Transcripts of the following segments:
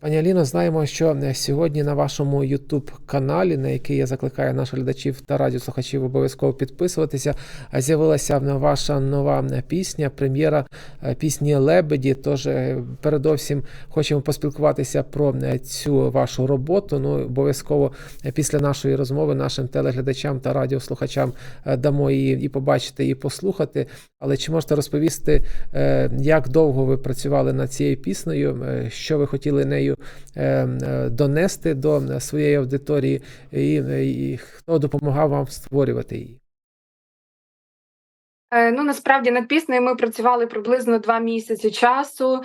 Пані Аліно, знаємо, що е, сьогодні на вашому youtube каналі, на який я закликаю наших глядачів та радіослухачів обов'язково підписуватися, е, з'явилася ваша нова е, пісня, прем'єра пісні Лебеді. Тож передовсім хочемо поспілкуватися про цю вашу роботу. Ну, обов'язково після нашої розмови нашим телеглядачам та радіослухачам дамо її і побачити, і послухати. Але чи можете розповісти, як довго ви працювали над цією піснею, що ви хотіли нею е, е, донести до своєї аудиторії, і, е, і хто допомагав вам створювати її? Ну, насправді над піснею ми працювали приблизно два місяці часу.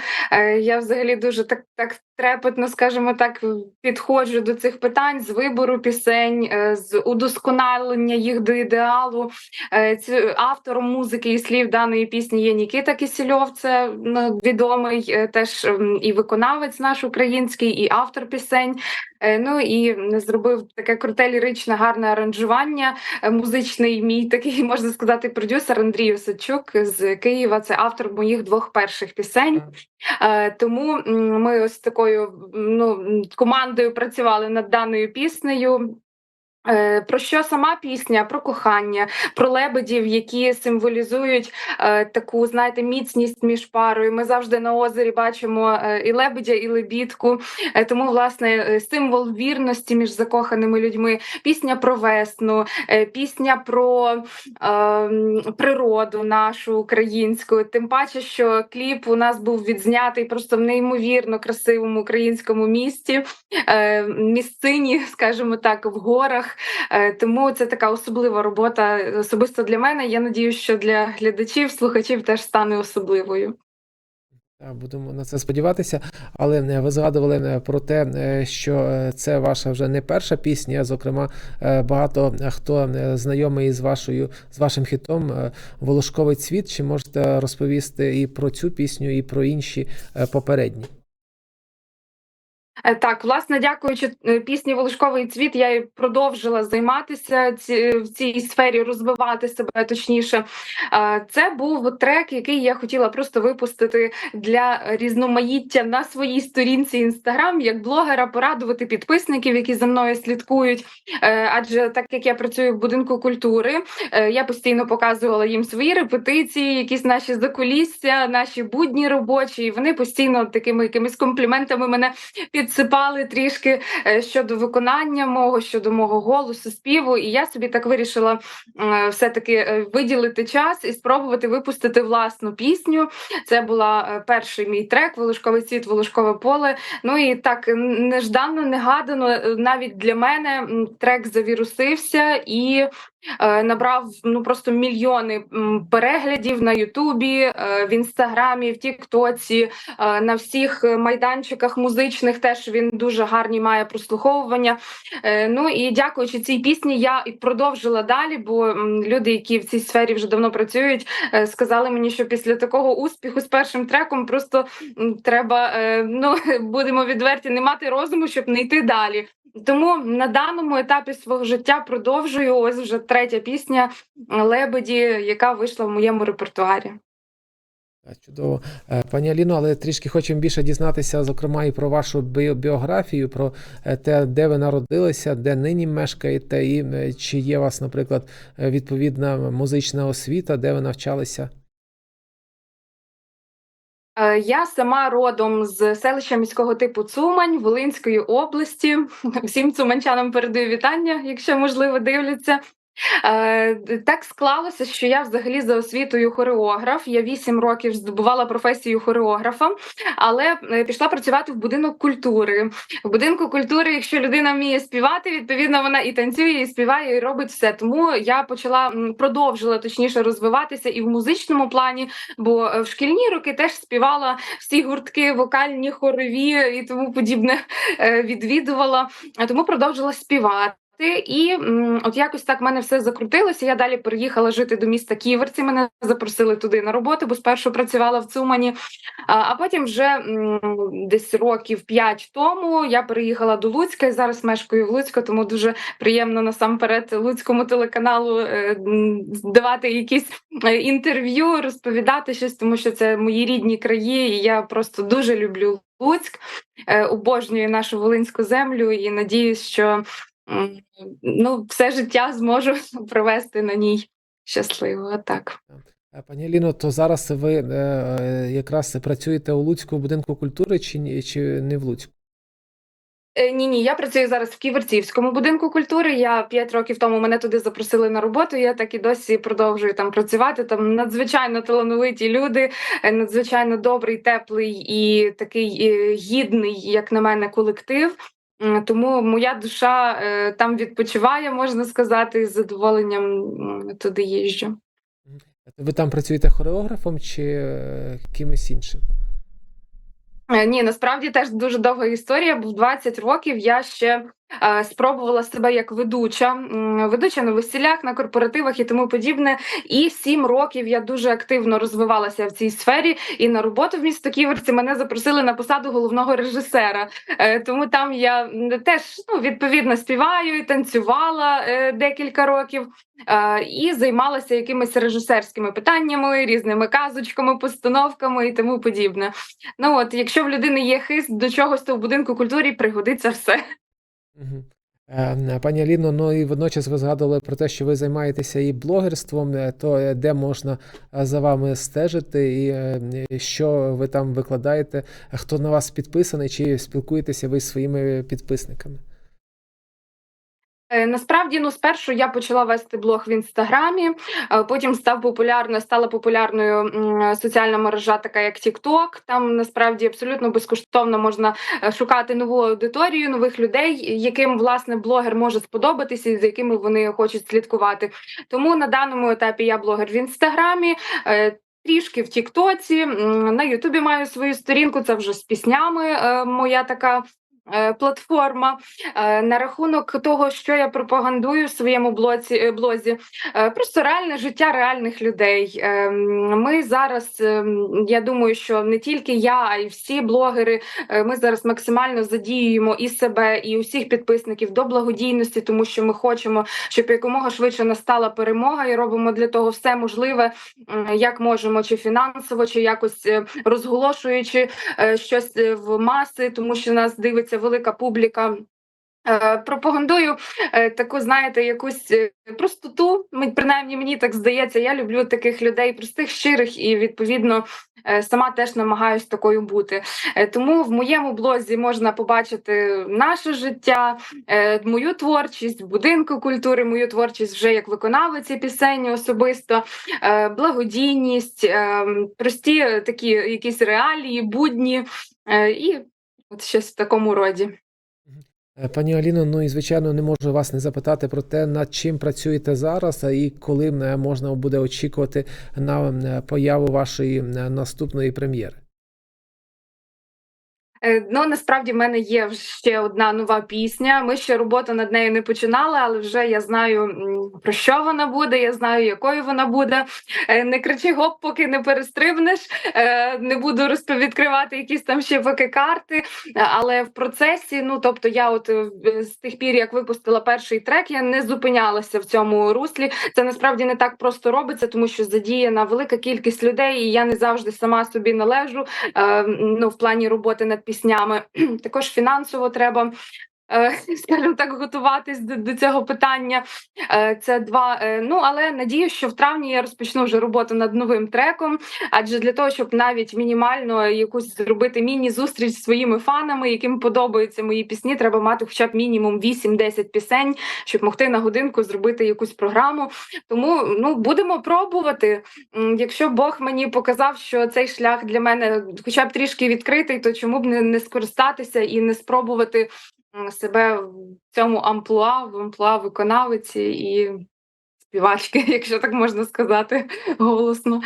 Я взагалі дуже так, так трепетно, скажімо так, підходжу до цих питань з вибору пісень, е, з удосконалення їх до ідеалу. Е, Автором музики і слів даної пісні є Нікіта Кісільов, це відомий е, теж і виконавець наш український, і автор пісень. Ну і зробив таке круте ліричне гарне аранжування музичний мій такий, можна сказати, продюсер Андрій Осадчук з Києва. Це автор моїх двох перших пісень. Е, Тому ми ось такою ну, командою працювали над даною піснею. Е, Про що сама пісня? Про кохання, про лебедів, які символізують е, таку, знаєте, міцність між парою. Ми завжди на озері бачимо е, і лебедя, і лебідку. Е, тому, власне, е, символ вірності між закоханими людьми. Пісня про весну, е, пісня про е, природу нашу українську. Тим паче, що кліп у нас був відзнятий просто в неймовірно красивому українському місті, е, місцині, скажімо так, в горах. Е, Тому це така особлива робота особисто для мене. Я надію, що для глядачів, слухачів теж стане особливою. Будемо на це сподіватися, але е, ви згадували е, про те, е, що е, це ваша вже не перша пісня. Зокрема, е, багато е, хто е, знайомий з вашою з вашим хітом е, Волошковий цвіт. Чи можете розповісти і про цю пісню, і про інші е, попередні? Е, Так, власне, дякуючи е, пісні Волошковий цвіт, я і продовжила займатися в цій сфері, розвивати себе точніше. Це був трек, який я хотіла просто випустити для різноманіття на своїй сторінці Інстаграм, як блогера, порадувати підписників, які за мною слідкують. Е, Адже так як я працюю в будинку культури, я постійно показувала їм свої репетиції, якісь наші закулісся, наші будні робочі. І вони постійно такими якимись компліментами мене підсипали трішки е, щодо виконання мого, щодо мого голосу, співу. І я собі так вирішила е, все-таки е, виділити час і спробувати випустити власну пісню. Це була перший мій трек Волошковий світ, Волошкове поле. Ну і так н- неждано, негадано, навіть для мене трек завірусився і. Е, Набрав ну просто мільйони переглядів на Ютубі, е, в інстаграмі, в Тіктоці, е, на всіх майданчиках музичних теж він дуже гарні має прослуховування. Ну і дякуючи цій пісні, я і продовжила далі, бо люди, які в цій сфері вже давно працюють, сказали мені, що після такого успіху з першим треком просто треба, ну будемо відверті, не мати розуму, щоб не йти далі. Тому на даному етапі свого життя продовжую. Ось вже третя пісня Лебеді, яка вийшла в моєму репертуарі. Чудово, Е, пані Аліно, але трішки хочемо більше дізнатися, зокрема, і про вашу біо- біографію, про е, те, де ви народилися, де нині мешкаєте, і е, чи є у вас, наприклад, відповідна музична освіта, де ви навчалися? Е, Я сама родом з селища міського типу Цумань Волинської області. Всім цуманчанам передаю вітання, якщо можливо дивляться. Е, Так склалося, що я взагалі за освітою хореограф. Я вісім років здобувала професію хореографа, але е, пішла працювати в будинок культури. В будинку культури, якщо людина вміє співати, відповідно вона і танцює, і співає, і робить все. Тому я почала продовжила точніше розвиватися і в музичному плані, бо е, в шкільні роки теж співала всі гуртки, вокальні, хорові і тому подібне відвідувала. Тому продовжила співати. І от якось так в мене все закрутилося. Я далі переїхала жити до міста Ківерці. Мене запросили туди на роботу, бо спершу працювала в Цумані. А, потім вже десь років п'ять тому я переїхала до Луцька і зараз мешкаю в Луцьку, тому дуже приємно насамперед Луцькому телеканалу е, давати якісь е, інтерв'ю, розповідати щось, тому що це мої рідні краї, і я просто дуже люблю Луцьк. Е, обожнюю нашу волинську землю і надіюсь, що ну, все життя зможу провести на ній щасливо. Так. Е, Пані Аліно, то зараз ви е, е, якраз працюєте у Луцькому будинку культури чи, чи не в Луцьку? Ні, ні, я працюю зараз в Ківерцівському будинку культури. Я п'ять років тому мене туди запросили на роботу. Я так і досі продовжую там працювати. Там надзвичайно талановиті люди, надзвичайно добрий, теплий і такий гідний, як на мене, колектив. Тому моя душа е, там відпочиває, можна сказати, з задоволенням туди їжджу. Ви там працюєте хореографом чи е, кимось іншим? Е, Ні, насправді теж дуже довга історія. Бо в 20 років я ще спробувала себе як ведуча, ведуча на весілях, на корпоративах і тому подібне. І 7 років я дуже активно розвивалася в цій сфері. І на роботу в місто Ківерці мене запросили на посаду головного режисера. Е, тому там я теж ну, відповідно співаю і танцювала е, декілька років. І займалася якимись режисерськими питаннями, різними казочками, постановками і тому подібне. Ну от, якщо в людини є хист до чогось, то в будинку культури пригодиться все. Е, Пані Аліно, ну і водночас ви згадували про те, що ви займаєтеся і блогерством, е, то е, де можна за вами стежити, і що ви там викладаєте, хто на вас підписаний, чи спілкуєтеся ви зі своїми підписниками? Е, Насправді, ну спершу я почала вести блог в інстаграмі, е, потім став популярною, стала популярною соціальна мережа, така як TikTok. Там насправді абсолютно безкоштовно можна е, шукати нову аудиторію, нових людей, яким власне блогер може сподобатися і за якими вони хочуть слідкувати. Тому на даному етапі я блогер в інстаграмі. Трішки в Тіктоці, на Ютубі маю свою сторінку. Це вже з піснями. Моя така платформа. Е, На рахунок того, що я пропагандую в своєму блоці, е, блозі, е, просто реальне життя реальних людей. Е, Ми зараз, е, я думаю, що не тільки я, а й всі блогери. е, Ми зараз максимально задіюємо і себе, і усіх підписників до благодійності, тому що ми хочемо, щоб якомога швидше настала перемога, і робимо для того все можливе, як можемо, чи фінансово, чи якось е, розголошуючи е, щось е, в маси, тому що нас дивиться велика публіка. Е, Пропагандую е, таку, знаєте, якусь е, простоту. Принаймні мені так здається. Я люблю таких людей, простих, щирих, і відповідно сама теж намагаюсь такою бути. Тому в моєму блозі можна побачити наше життя, мою творчість, будинку культури, мою творчість вже як виконавиці пісень особисто, благодійність, е, прості такі якісь реалії, будні і от щось в такому роді. Е, Пані Аліно, ну і звичайно не можу вас не запитати про те, над чим працюєте зараз, і коли е, можна буде очікувати на е, появу вашої наступної прем'єри. Е, Ну насправді в мене є ще одна нова пісня. Ми ще роботу над нею не починали, але вже я знаю про що вона буде. Я знаю, якою вона буде. Е, Не кричи гоп, поки не перестрибнеш. Е, Не буду розповідкривати якісь там ще поки карти. Але в процесі, ну тобто, я от з тих пір, як випустила перший трек, я не зупинялася в цьому руслі. Це насправді не так просто робиться, тому що задіяна велика кількість людей, і я не завжди сама собі належу. Ну, в плані роботи над піснями. Також фінансово треба. Е, Скажімо так, готуватись до, до цього питання. Е, Це два. е, Ну але надію, що в травні я розпочну вже роботу над новим треком. Адже для того, щоб навіть мінімально якусь зробити міні-зустріч зі своїми фанами, яким подобаються мої пісні, треба мати хоча б мінімум 8-10 пісень, щоб могти на годинку зробити якусь програму. Тому ну будемо пробувати. Якщо Бог мені показав, що цей шлях для мене хоча б трішки відкритий, то чому б не, не скористатися і не спробувати себе в цьому амплуа, в амплуа виконавиці і співачки, якщо так можна сказати голосно.